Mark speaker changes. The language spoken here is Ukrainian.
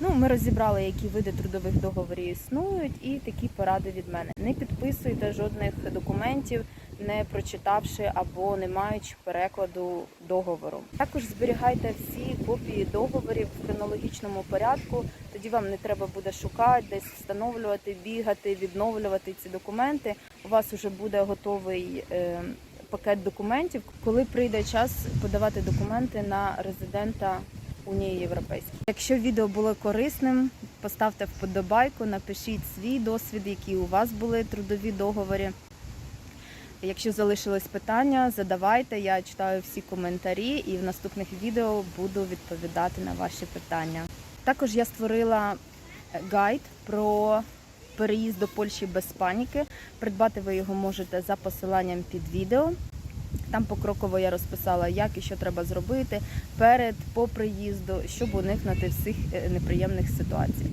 Speaker 1: Ну, ми розібрали, які види трудових договорів існують, і такі поради від мене. Не підписуйте жодних документів, не прочитавши або не маючи перекладу договору. Також зберігайте всі копії договорів в хронологічному порядку. Тоді вам не треба буде шукати, десь встановлювати, бігати, відновлювати ці документи. У вас вже буде готовий. е, Пакет документів, коли прийде час подавати документи на резидента Унії Європейської. Якщо відео було корисним, поставте вподобайку, напишіть свій досвід, які у вас були трудові договори. Якщо залишились питання, задавайте. Я читаю всі коментарі і в наступних відео буду відповідати на ваші питання. Також я створила е, гайд про переїзд до Польщі без паніки. Придбати ви його можете за посиланням під відео. Там покроково я розписала, як і що треба зробити перед по приїзду, щоб уникнути всіх е, неприємних ситуацій.